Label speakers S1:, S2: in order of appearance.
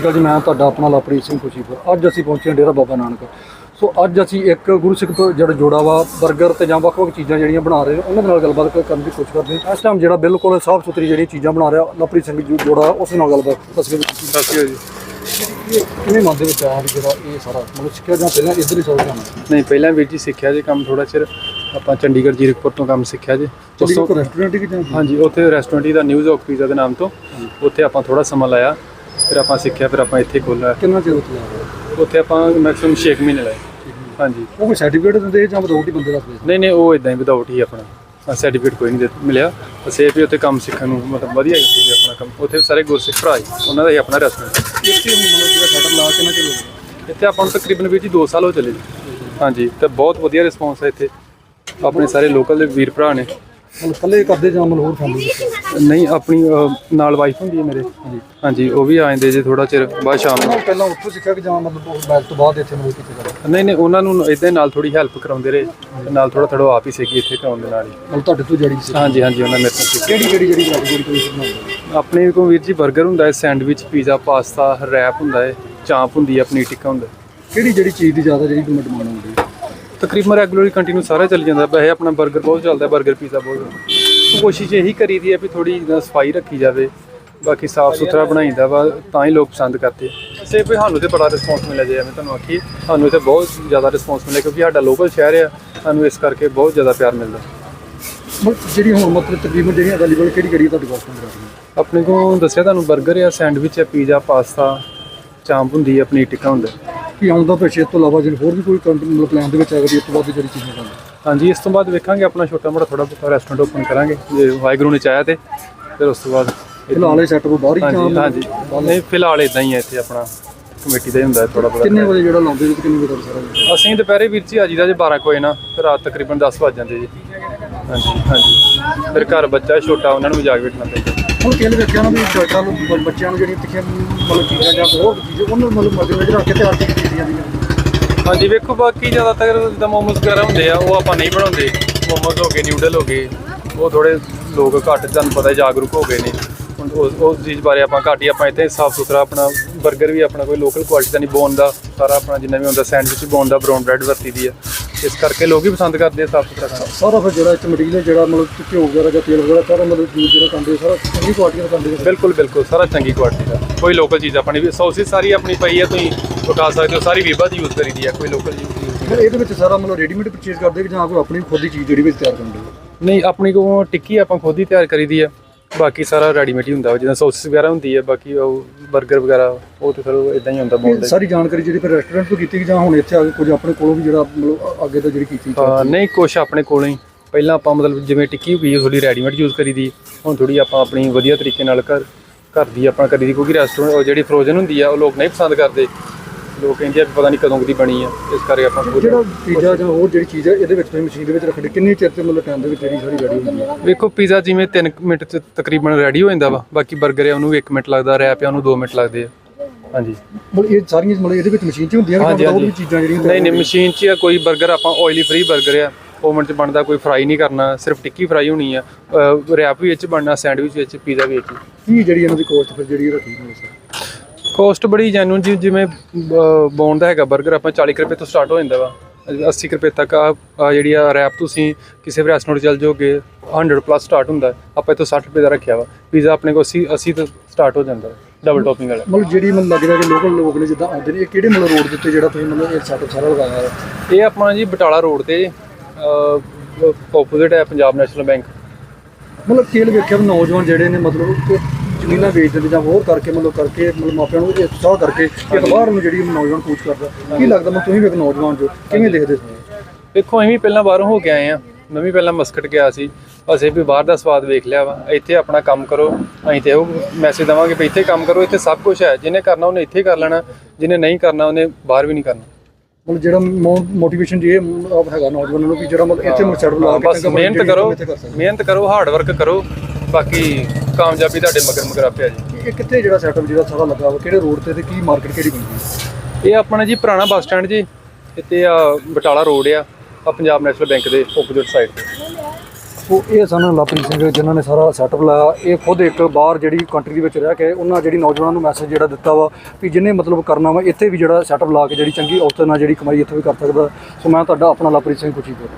S1: ਅਕਾਲ ਜੀ ਮੈਂ ਤੁਹਾਡਾ ਆਪਣਾ ਲਵਪ੍ਰੀਤ ਸਿੰਘ ਖੁਸ਼ੀਪੁਰ। ਅੱਜ ਅਸੀਂ ਪਹੁੰਚੇ ਹਾਂ ਡੇਰਾ ਬਾਬਾ ਨਾਨਕ। ਸੋ ਅੱਜ ਅਸੀਂ ਇੱਕ ਗੁਰੂ ਸਿੱਖ ਤੋਂ ਜਿਹੜਾ ਜੋੜਾ ਵਾ 버ਗਰ ਤੇ ਜਾਂ ਵੱਖ-ਵੱਖ ਚੀਜ਼ਾਂ ਜਿਹੜੀਆਂ ਬਣਾ ਰਹੇ ਨੇ ਉਹਨਾਂ ਦੇ ਨਾਲ ਗੱਲਬਾਤ ਕਰਨ ਦੀ ਕੋਸ਼ਿਸ਼ ਕਰਦੇ ਹਾਂ। ਇਸ ਟਾਈਮ ਜਿਹੜਾ ਬਿਲਕੁਲ ਸਾਫ਼ ਸੁਥਰੀ ਜਿਹੜੀਆਂ ਚੀਜ਼ਾਂ ਬਣਾ ਰਿਹਾ ਲਵਪ੍ਰੀਤ ਸਿੰਘ ਜੋ ਜੋੜਾ ਉਸ ਨਾਲ ਗੱਲਬਾਤ ਤਸਵੀਰ
S2: ਸ਼੍ਰੀ ਅਕਾਲ ਜੀ।
S1: ਕਿਵੇਂ ਮਨ ਦੇ ਵਿੱਚ ਆਇਆ ਜਿਹੜਾ ਇਹ ਸਾਰਾ? ਮਤਲਬ ਸਿੱਖਿਆ ਜਾਂ ਪਹਿਲਾਂ ਇੱਧਰ ਹੀ ਜਾਣਾ?
S2: ਨਹੀਂ ਪਹਿਲਾਂ ਵੀਰ ਜੀ ਸਿੱਖਿਆ ਜੀ ਕੰਮ ਥੋੜਾ ਚਿਰ ਆਪਾਂ ਚੰਡੀਗੜ੍ਹ ਜੀਰਕਪੁਰ ਤੋਂ ਕੰਮ ਸਿੱਖਿਆ ਜੀ। ਉਸ ਤੋਂ
S1: ਰੈਸਟੋਰੈਂਟ ਹੀ ਕਿ ਜਾਂ
S2: ਹਾਂਜੀ ਉੱਥੇ ਰੈਸਟੋਰੈਂਟ ਹੀ ਦਾ ਨਿਊਜ਼ ਆਫ ਪੀਜ਼ਾ ਦੇ ਨਾਮ ਤੋਂ। ਉੱਥੇ ਆਪਾਂ ਥੋੜਾ ਸਮਾਂ ਲਾਇਆ। ਫਿਰ ਆਪਾਂ ਸਿੱਖਿਆ ਫਿਰ ਆਪਾਂ ਇੱਥੇ ਖੋਲ੍ਹਿਆ
S1: ਕਿੰਨਾ ਚਿਰ ਉੱਥੇ ਜਾ
S2: ਉੱਥੇ ਆਪਾਂ ਮੈਕਸਿਮਮ 6 ਮਹੀਨੇ ਲਾਏ। ਹਾਂਜੀ।
S1: ਉਹ ਕੋਈ ਸਰਟੀਫਿਕੇਟ ਦਿੰਦੇ ਜਾਂ ਹੀ ਬੰਦੇ ਦੱਸਦੇ
S2: ਨਹੀਂ ਨਹੀਂ ਉਹ ਇਦਾਂ ਹੀ ਵਿਦਆਊਟ ਹੀ ਆਪਣਾ। ਸਰਟੀਫਿਕੇਟ ਕੋਈ ਨਹੀਂ ਦੇ- ਮਿਲਿਆ। ਬਸ ਇਹ ਵੀ ਉੱਥੇ ਕੰਮ ਸਿੱਖਣ ਨੂੰ ਮਤਲਬ ਵਧੀਆ ਹੀ ਸੀ ਆਪਣਾ ਕੰਮ ਉੱਥੇ ਸਾਰੇ ਗੁਰਸਿੱਖ ਭਰਾ ਸੀ ਉਹਨਾਂ ਦਾ ਹੀ ਆਪਣਾ ਰੈਸਟੋਰੈਂਟ
S1: ਇੱਥੇ ਮਤਲਬ ਜਿਹੜਾ ਸੈਟਅਪ ਲਾ ਕਿੰਨਾ ਚਿਰ ਹੋ ਗਿਆ?
S2: ਇੱਥੇ ਆਪਾਂ ਨੂੰ ਤਕਰੀਬਨ ਵੀਰ ਜੀ 2 ਸਾਲ ਹੋ ਚੱਲੇ ਜੀ। ਹਾਂਜੀ ਤੇ ਬਹੁਤ ਵਧੀਆ ਰਿਸਪੌਂਸ ਹੈ ਇੱਥੇ। ਆਪਣੇ ਸਾਰੇ ਲੋਕਲ ਦੇ ਵੀਰ ਭਰਾ ਨੇ।
S1: ਮਤਲਬ ਇਕੱਲੇ ਕਰਦੇ ਜਾਂ ਮਤਲਬ ਹੋਰ ਵਿੱਚ
S2: ਨਹੀਂ ਆਪਣੀ ਅਹ, ਨਾਲ ਵਾਈਫ ਹੁੰਦੀ ਹੈ ਮੇਰੇ। ਹਾਂਜੀ। ਉਹ ਵੀ ਆ ਜਾਂਦੇ ਜੇ ਥੋੜਾ ਚਿਰ ਬਾਅਦ ਸ਼ਾਮ ਨੂੰ।
S1: ਪਹਿਲਾਂ ਉੱਥੋਂ ਸਿੱਖਿਆ ਕਿ ਜਾਂ ਮਤਲਬ ਉਹ ਤੋਂ ਬਾਅਦ ਇੱਥੇ ਮਤਲਬ ਕਿੱਥੇ ਕਰਦੇ
S2: ਨਹੀਂ ਨਹੀਂ ਉਹਨਾਂ ਨੂੰ ਇਦਾਂ ਨਾਲ ਥੋੜੀ ਹੈਲਪ ਕਰਾਉਂਦੇ ਰਹੇ। ਤੇ ਨਾਲ ਥੋੜਾ ਥੋੜਾ ਆਪ ਹੀ ਸਿੱਖੀ ਇੱਥੇ ਕਰਾਉਣ ਦੇ ਨਾਲ ਹੀ।
S1: ਮਤਲਬ ਤੁਹਾਡੇ ਤੋਂ ਜੜੀ ਸੀ
S2: ਹਾਂਜੀ ਹਾਂਜੀ ਉਹਨਾਂ ਮੇਰੇ ਤੋਂ ਸਿੱਖੀ।
S1: ਕਿਹੜੀ ਕਿਹੜੀ ਜਿਹੜੀ ਜਿਹੜੀ ਤੁਸੀਂ ਬਣਾਉਂਦੇ
S2: ਆਪਣੇ ਕੋਲ ਵੀਰ ਜੀ 버ਗਰ ਹੁੰਦਾ ਹੈ ਸੈਂਡਵਿਚ ਪੀਜ਼ਾ ਪਾਸਤਾ ਰੈਪ ਹੁੰਦਾ ਹੈ ਚਾਂਪ ਹੁੰਦੀ ਹੈ ਪਨੀਰ ਟਿੱਕਾ ਹੁੰਦਾ ਹੈ।
S1: ਕਿਹੜੀ ਜਿਹੜੀ ਚੀਜ਼ ਦੀ ਜ਼ਿਆਦਾ ਜਿਹੜੀ ਡਿਮਾਂਡ ਆਉਂਦੀ ਹੈ?
S2: ਤਕਰੀਬਨ ਰੈਗੂਲਰਲੀ ਕੰਟੀਨਿਊ ਸਾਰਾ ਚੱਲ ਜਾਂਦਾ। ਵੈਸੇ ਆਪਣਾ 버ਗਰ ਬਹੁਤ ਚੱਲਦਾ 버ਗਰ ਪੀਜ਼ਾ ਬਹੁਤ। ਕੋਸ਼ਿਸ਼ ਇਹੀ ਕਰੀ ਦੀ ਹੈ ਵੀ ਥੋੜੀ ਜਿਹੀ ਸਫ਼ਾਈ ਰੱਖੀ ਜਾਵੇ ਬਾਕੀ ਸਾਫ਼ ਸੁਥਰਾ ਬਣਾਈਦਾ ਵਾ ਤਾਂ ਹੀ ਲੋਕ ਪਸੰਦ ਕਰਦੇ। ਸੇ ਵੀ ਸਾਨੂੰ ਤੇ ਬੜਾ ਰਿਸਪੌਂਸ ਮਿਲਿਆ ਜੇ ਮੈਂ ਤੁਹਾਨੂੰ ਆਖੀ ਸਾਨੂੰ ਤੇ ਬਹੁਤ ਜ਼ਿਆਦਾ ਰਿਸਪੌਂਸ ਮਿਲਿਆ ਕਿਉਂਕਿ ਸਾਡਾ ਲੋਕਲ ਸ਼ਹਿਰ ਆ ਸਾਨੂੰ ਇਸ ਕਰਕੇ ਬਹੁਤ ਜ਼ਿਆਦਾ ਪਿਆਰ ਮਿਲਦਾ।
S1: ਜਿਹੜੀ ਹੁਣ ਮਤਲਬ ਤਕਰੀਬਨ ਜਿਹੜੀਆਂ ਅਵੇਲੇਬਲ ਕਿਹੜੀ ਕਿਹੜੀ ਤੁਹਾਡੇ ਕੋਲ ਹੁੰਦੀਆਂ
S2: ਆਪਣੇ ਕੋਲ ਦੱਸਿਆ ਤੁਹਾਨੂੰ 버ਗਰ ਆ ਸੈਂਡਵਿਚ ਆ ਪੀਜ਼ਾ ਪਾਸਤਾ ਚਾਂਪ ਹੁੰਦੀ ਆ ਪਨੀਰ ਟਿੱਕਾ ਹੁੰਦਾ।
S1: ਕੀ ਆਉਂਦਾ ਪਿਛੇ ਤੋਂ ਇਲਾਵਾ ਜਿਹੜੀ ਹੋਰ ਵੀ ਕੋਈ ਮਤਲਬ ਪਲਾਨ ਦੇ ਵਿੱਚ ਹੈਗਾ ਵੀ ਇਸ ਤੋਂ ਬਾਅਦ ਜਿਹੜੀ ਚੀਜ਼ਾਂ ਕਰਨੀ।
S2: ਹਾਂਜੀ ਇਸ ਤੋਂ ਬਾਅਦ ਵੇਖਾਂਗੇ ਆਪਣਾ ਛੋਟਾ ਮੋਟਾ ਥੋੜਾ ਬਹੁਤਾ ਰੈਸਟੋਰੈਂਟ ਓਪਨ ਕਰਾਂਗੇ ਜੇ ਵਾਹਿਗੁਰੂ ਨੇ ਚਾਹਿਆ ਤੇ ਫਿਰ ਉਸ ਤੋਂ ਬਾਅਦ
S1: ਫਿਲਹਾਲ ਇਹ ਸੈਟਅਪ ਬਾਹਰ ਹੀ
S2: ਹਾਂਜੀ
S1: ਜਾਂ
S2: ਹਾਂਜੀ। ਨਹੀਂ ਫਿਲਹਾਲ ਇਦਾਂ ਹੀ ਹੈ ਇੱਥੇ ਆਪਣਾ ਕਮੇਟੀ ਦਾ ਹੁੰਦਾ ਥੋੜਾ
S1: ਕਿੰਨੇ
S2: ਬਹੁਤਾ।
S1: ਵਜੇ ਜਿਹੜਾ ਲਾਉਂਦੇ ਜੀ ਕਿੰਨੇ ਵਜੇ ਸਾਰਾ?
S2: ਅਸੀਂ ਦੁਪਹਿਰੇ ਵੀਰ ਜੀ ਆ ਜੀਦਾ ਜੇ 12 ਕੋਈ ਨਾ ਫਿਰ ਰਾਤ ਤਕਰੀਬਨ 10 ਵੱਜ ਜਾਂਦੇ ਜੀ। ਹਾਂਜੀ ਹਾਂਜੀ। ਫਿਰ ਘਰ ਬੱਚਾ ਛੋਟਾ ਉਹਨਾਂ ਨੂੰ ਵੀ ਜਾਗ ਬੈਠਣਾ ਪੈਂਦਾ।
S1: ਹੁਣ ਕਿਹਨੇ ਵੇਖਿਆ ਨਾ ਵੀ ਜੱਟਾਂ ਨੂੰ ਬ- ਬੱਚਿਆਂ ਨੂੰ ਜਿਹੜੀਆਂ ਤਿੱਖੀਆਂ ਮਤਲਬ ਚੀਜ਼ਾਂ ਜਾਂ ਹੋਰ ਚੀਜ਼ਾਂ, ਉਹਨਾਂ ਨੂੰ ਮਤਲਬ ਮਜ਼ੇ ਵਿੱਚ ਰੱਖ ਕੇ ਤਿਆਰ ਕੀਤੀਆਂ ਜਾਂਦੀਆਂ
S2: ਹਾਂਜੀ, ਵੇਖੋ ਬਾਕੀ ਜ਼ਿਆਦਾਤਰ ਜਿੱਦਾਂ ਮੋਮੋਸ ਵਗੈਰਾ ਹੁੰਦੇ ਆ, ਉਹ ਆਪਾਂ ਨਹੀਂ ਬਣਾਉਂਦੇ। ਮੋਮੋਸ ਹੋ ਗਏ, ਨਿਊਡਲ ਹੋ ਗਏ, ਉਹ ਥੋੜੇ ਲੋਕ ਘੱਟ ਤੁਹਾਨੂੰ ਪਤਾ ਜਾਗਰੂਕ ਹੋ ਗਏ ਨੇ। ਹੁਣ ਉਸ ਉਸ ਚੀਜ਼ ਬਾਰੇ ਆਪਾਂ ਘੱਟ ਹੀ ਆਪਾਂ ਇੱਥੇ ਸਾਫ਼ ਸੁਥਰਾ ਆਪਣਾ 버ਗਰ ਵੀ ਆਪਣਾ ਕੋਈ ਲੋਕਲ ਕੁਆਲਿਟੀ ਦਾ ਨਹੀਂ, ਬੋਨ ਦਾ ਸਾਰਾ ਆਪਣਾ ਜਿੰਨਾ ਵੀ ਹੁੰਦਾ ਸੈਂਡਵਿਚ ਬੋਨ ਦਾ ਬਰਾਊਨ ਬ੍ਰੈਡ ਵਰਤੀ ਦੀ ਆ। ਇਸ ਕਰਕੇ ਲੋਕ ਹੀ ਪਸੰਦ ਕਰਦੇ ਆ ਸਾਫ਼ ਸੁਥਰਾ ਖਾਣਾ।
S1: ਸਾਰਾ ਫਿਰ ਜਿਹੜਾ ਇੱਥੇ ਮਟੀਰੀਅਲ ਜਿਹੜਾ ਮਤਲਬ ਘਿਓ ਵਗੈਰਾ ਜਾਂ ਤੇਲ ਵਗੈਰਾ ਸਾਰਾ ਮਤਲਬ ਚੀਜ਼ ਜਿਹੜਾ ਕੰਦੇ ਸਾਰਾ ਚੰਗੀ ਕੁਆਲਿਟੀ ਦਾ ਕੰਦੇ
S2: ਬਿਲਕੁਲ ਬਿਲਕੁਲ ਸਾਰਾ ਚੰਗੀ ਕੁਆਲਿਟੀ ਦਾ। ਕੋਈ ਲੋਕਲ ਚੀਜ਼ ਆਪਣੀ ਵੀ ਸੌਸਿਸ ਸਾਰੀ ਆਪਣੀ ਪਈ ਹੈ ਤੁਸੀਂ ਉਠਾ ਸਕਦੇ ਹੋ ਸਾਰੀ ਵੀਬਾ ਦੀ ਯੂਜ਼ ਕਰੀਦੀ ਹੈ ਕੋਈ ਲੋਕਲ ਯੂਜ਼ ਨਹੀਂ
S1: ਇਹਦੇ ਵਿੱਚ ਸਾਰਾ ਮਤਲਬ ਰੈਡੀਮੇਡ ਪਰਚੇਜ਼ ਕਰਦੇ ਕਿ ਜਾਂ ਕੋਈ ਆਪਣੀ ਖੁਦ ਦੀ ਚੀਜ਼ ਜਿਹੜੀ ਵਿੱਚ ਤਿਆਰ ਕਰਦੇ ਹੋ
S2: ਨਹੀਂ ਆਪਣੀ ਕੋ ਟਿੱਕੀ ਆਪਾਂ ਖੁਦ ਹੀ ਤਿਆਰ ਕਰੀਦੀ ਆ ਬਾਕੀ ਸਾਰਾ ਰੈਡੀਮੇਡ ਹੀ ਹੁੰਦਾ ਵਾ, ਜਿੱਦਾਂ ਸੌਸਿਸ ਵਗੈਰਾ ਹੁੰਦੀ ਹੈ ਬਾਕੀ ਉਹ 버ਗਰ ਵਗੈਰਾ ਉਹ ਤੇ ਫਿਰ ਇਦਾਂ ਹੀ ਹੁੰਦਾ
S1: ਇਹ
S2: ਬੋਲਦੇ।
S1: ਸਾਰੀ ਜਾਣਕਾਰੀ ਜਿਹੜੀ ਫਿਰ ਰੈਸਟੋਰੈਂਟ ਤੋਂ ਕੀਤੀ ਕਿ ਜਾਂ ਹੁਣ ਇੱਥੇ ਆ ਕੇ ਕੁਝ ਆਪਣੇ ਕੋਲੋਂ ਵੀ ਜਿਹੜਾ ਮਤਲਬ ਅੱਗੇ ਤੋਂ ਜਿਹੜੀ ਕੀਤੀ
S2: ਹਾਂ ਨਹੀਂ ਕੁਛ ਆਪਣੇ ਕੋਲੋਂ ਹੀ। ਪਹਿਲਾਂ ਆਪਾਂ ਮਤਲਬ ਜਿਵੇਂ ਟਿੱਕੀ ਹੋ ਗਈ ਥੋੜੀ ਰੈਡੀਮੇਡ ਯੂਜ਼ ਕਰੀਦੀ ਹੁਣ ਥੋੜੀ ਆਪਾਂ ਆਪਣੀ ਵਧੀਆ ਤਰੀਕੇ ਨਾਲ ਘਰ ਘਰ ਦੀ ਆਪਣਾ ਕਰੀਦੀ ਕਿਉਂਕਿ ਰੈਸਟੋਰੈਂਟ ਉਹ ਜਿਹੜੀ ਫਰੋਜ਼ਨ ਹੁੰਦੀ ਆ ਉਹ ਲੋਕ ਨਹੀਂ ਪਸੰਦ ਕਰਦੇ। ਲੋਕ ਕਹਿੰਦੇ ਆ ਪਤਾ ਨਹੀਂ ਕਦੋਂ ਦੀ ਬਣੀ ਆ ਇਸ ਕਰਕੇ ਆਪਾਂ
S1: ਜਿਹੜਾ ਪੀਜ਼ਾ ਜਾਂ ਹੋਰ ਜਿਹੜੀ ਚੀਜ਼ ਹੈ ਇਹਦੇ ਵਿੱਚ ਤੁਸੀਂ ਮਸ਼ੀਨ ਦੇ ਵਿੱਚ ਰੱਖਦੇ ਕਿੰਨੇ ਚਿਰ ਤੇ ਮਤਲਬ ਟਾਈਮ ਦੇ ਵਿੱਚ ਜਿਹੜੀ ਸਾਰੀ ਰੈਡੀ ਹੁੰਦੀ ਹੈ?
S2: ਵੇਖੋ ਪੀਜ਼ਾ ਜਿਵੇਂ 3 ਮਿੰਟ ਚ ਤਕਰੀਬਨ ਰੈਡੀ ਹੋ ਜਾਂਦਾ ਵਾ ਬਾਕੀ 버ਗਰ ਆ ਉਹਨੂੰ 1 ਮਿੰਟ ਲੱਗਦਾ ਰੈਪ ਆ ਉਹਨੂੰ 2 ਮਿੰਟ ਲੱਗਦੇ ਆ। ਹਾਂਜੀ।
S1: ਮਤਲਬ ਇਹ ਸਾਰੀਆਂ ਮਤਲਬ ਇਹਦੇ ਵਿੱਚ ਮਸ਼ੀਨ 'ਚ ਹੁੰਦੀਆਂ ਨੇ ਹੋਰ ਵੀ ਚੀਜ਼ਾਂ ਜਿਹੜੀਆਂ
S2: ਨਹੀਂ ਨਹੀਂ ਮਸ਼ੀਨ 'ਚ ਆ ਕੋਈ 버ਗਰ ਆਪਾਂ ਆਇਲੀ ਫ੍ਰੀ 버ਗਰ ਆ ਓਵਨ 'ਚ ਬਣਦਾ ਕੋਈ ਫਰਾਈ ਨਹੀਂ ਕਰਨਾ ਸਿਰਫ ਟਿੱਕੀ ਫਰਾਈ ਹੋਣੀ ਆ ਰੈਪ ਵੀ ਵਿੱਚ ਬਣਨਾ ਸੈਂਡਵਿਚ ਵਿੱਚ ਪੀਜ਼ਾ ਵੀ ਵਿੱਚ।
S1: ਕੀ ਜਿਹੜੀ ਇਹਨਾਂ ਦੀ ਕੋਸਟ ਫਿਰ ਜਿਹੜੀ ਰੱਖੀ ਹੋਈ ਹੈ?
S2: ਕੋਸਟ ਬੜੀ ਜੈਨੂਨ ਜੀ ਜਿਵੇਂ ਬੌਨ ਦਾ ਹੈਗਾ 버ਗਰ ਆਪਾਂ 40 ਕੁ ਰੁਪਏ ਤੋਂ ਸਟਾਰਟ ਹੋ ਜਾਂਦਾ ਵਾ। 80 ਕੁ ਰੁਪਏ ਤੱਕ ਆ ਜਿਹੜੀ ਆ ਰੈਪ ਤੁਸੀਂ ਕਿਸੇ ਵੀ ਰੈਸਟੋਰੈਂਟ ਚੱਲ ਜਾਓਗੇ 100 ਪਲੱਸ ਸਟਾਰਟ ਹੁੰਦਾ। ਆਪਾਂ ਇੱਥੋਂ 60 ਰੁਪਏ ਦਾ ਰੱਖਿਆ ਵਾ। ਪੀਜ਼ਾ ਆਪਣੇ ਕੋਲ 80 80 ਤੋਂ ਸਟਾਰਟ ਹੋ ਜਾਂਦਾ ਡਬਲ ਟੌਪਿੰਗ ਵਾਲਾ।
S1: ਮਤਲਬ ਜਿਹੜੀ ਮੈਨੂੰ ਲੱਗਦਾ ਕਿ ਲੋਕਲ ਲੋਕ ਨੇ ਜਿੱਦਾਂ ਆਉਂਦੇ ਨੇ ਇਹ ਕਿਹੜੇ ਮਤਲਬ ਰੋਡ ਦੇ ਉੱਤੇ ਜਿਹੜਾ ਤੁਸੀਂ ਮਤਲਬ ਇਹ ਸੈਟਅਪ ਸਾਰਾ ਲਗਾਇਆ ਹੈ
S2: ਇਹ ਆਪਣਾ ਜੀ ਬਟਾਲਾ ਰੋਡ ਤੇ ਆਪੋਜ਼ਿਟ ਹੈ ਪੰਜਾਬ ਨੈਸ਼ਨਲ ਬੈਂਕ
S1: ਮਤਲਬ ਖੇਲ ਵੇਖਿਆ ਨੌਜਵਾਨ ਜਿਹੜੇ ਨੇ ਮਤਲਬ ਕਿ ਜ਼ਮੀਨਾਂ ਵੇਚ ਦਿੰਦੇ ਜਾਂ ਹੋਰ ਕਰਕੇ ਮਤਲਬ ਕਰਕੇ ਮਤਲਬ ਮਾਪਿਆਂ ਨੂੰ ਇਹ ਉਤਸ਼ਾਹ ਕਰਕੇ ਕਿ ਬਾਹਰ ਨੂੰ ਜਿਹੜੀ ਨੌਜਵਾਨ ਕੂਚ ਕਰਦਾ ਕੀ ਲੱਗਦਾ ਮੈਂ ਤੁਸੀਂ ਵੀ ਇੱਕ ਨੌਜਵਾਨ ਜੋ ਕਿਵੇਂ ਦੇਖਦੇ ਹੋ
S2: ਦੇਖੋ ਅਸੀਂ ਵੀ ਪਹਿਲਾਂ ਬਾਹਰੋਂ ਹੋ ਕੇ ਆਏ ਆ ਮੈਂ ਵੀ ਪਹਿਲਾਂ ਮਸਕਟ ਗਿਆ ਸੀ। ਅਸੀਂ ਵੀ ਬਾਹਰ ਦਾ ਸਵਾਦ ਵੇਖ ਲਿਆ ਵਾ। ਇੱਥੇ ਆਪਣਾ ਕੰਮ ਕਰੋ। ਅਸੀਂ ਤੇ ਉਹ ਮੈਸੇਜ ਦਵਾਂਗੇ ਵੀ ਇੱਥੇ ਕੰਮ ਕਰੋ। ਇੱਥੇ ਸਭ ਕੁਝ ਹੈ। ਜਿਹਨੇ ਕਰਨਾ ਉਹਨੇ ਇੱਥੇ ਕਰ ਲੈਣਾ। ਜਿਹਨੇ ਨਹੀਂ ਕਰਨਾ ਉਹਨੇ ਬਾਹਰ ਵੀ ਨਹੀਂ ਕਰਨਾ।
S1: ਮਤਲਬ ਜਿਹੜਾ ਮੋਟੀਵੇਸ਼ਨ ਜੇ ਹੈਗਾ ਨੌਜਵਾਨਾਂ ਨੂੰ ਵੀ ਜਿਹੜਾ ਮਤਲਬ ਇੱਥੇ ਸੈਟਅਪ ਲਾ ਕੇ
S2: ਮਿਹਨਤ ਕਰੋ। ਮਿਹਨਤ ਕਰੋ ਹਾਰਡ ਵਰਕ ਕਰੋ। ਬਾਕੀ ਕਾਮਯਾਬੀ ਤੁਹਾਡੇ ਮਗਰ ਮਗਰ ਆਪੇ ਆ ਜੀ।
S1: ਇਹ ਕਿੱਥੇ ਜਿਹੜਾ ਸੈਟਅਪ ਜਿਹੜਾ ਸਾਰਾ ਲੱਗਾ ਵਾ? ਕਿਹੜੇ ਰੋਡ ਤੇ ਤੇ ਕੀ ਮਾਰਕੀਟ ਕਿਹੜੀ ਹੈ
S2: ਇਹ ਆਪਣਾ ਜੀ ਪੁਰਾਣਾ ਬੱਸ ਸਟੈਂਡ ਜੀ ਇੱਥੇ ਆ ਬਟਾਲਾ ਰੋਡ ਆ ਆ ਪੰਜਾਬ ਨੈਸ਼ਨਲ ਬੈਂਕ ਦੇ ਆਪੋਜ਼ਿਟ ਸਾਈਡ ਤੇ।
S1: ਸੋ ਇਹ ਸਨ ਲਵਪ੍ਰੀਤ ਸਿੰਘ ਜਿਨ੍ਹਾਂ ਨੇ ਸਾਰਾ ਸੈਟਅਪ ਲਾਇਆ। ਇਹ ਖੁਦ ਇੱਕ ਬਾਹਰ ਜਿਹੜੀ ਕੰਟਰੀ ਦੇ ਵਿੱਚ ਰਹਿ ਕੇ ਉਹਨਾਂ ਜਿਹੜੀ ਨੌਜਵਾਨਾਂ ਨੂੰ ਮੈਸੇਜ ਜਿਹੜਾ ਦਿੱਤਾ ਵਾ ਵੀ ਜਿਹਨੇ ਮਤਲਬ ਕਰਨਾ ਵਾ ਇੱਥੇ ਵੀ ਜਿਹੜਾ ਸੈਟਅਪ ਲਾ ਕੇ ਜਿਹੜੀ ਚੰਗੀ ਔਸਤ ਨਾਲ ਜਿਹੜੀ ਕਮਾਈ ਇੱਥੇ ਵੀ ਕਰ ਸਕਦਾ। ਸੋ ਮੈਂ ਤੁਹਾਡਾ ਆਪਣਾ ਲਵਪ੍ਰੀਤ ਸਿੰਘ ਖੁਸ਼ੀਪੁਰ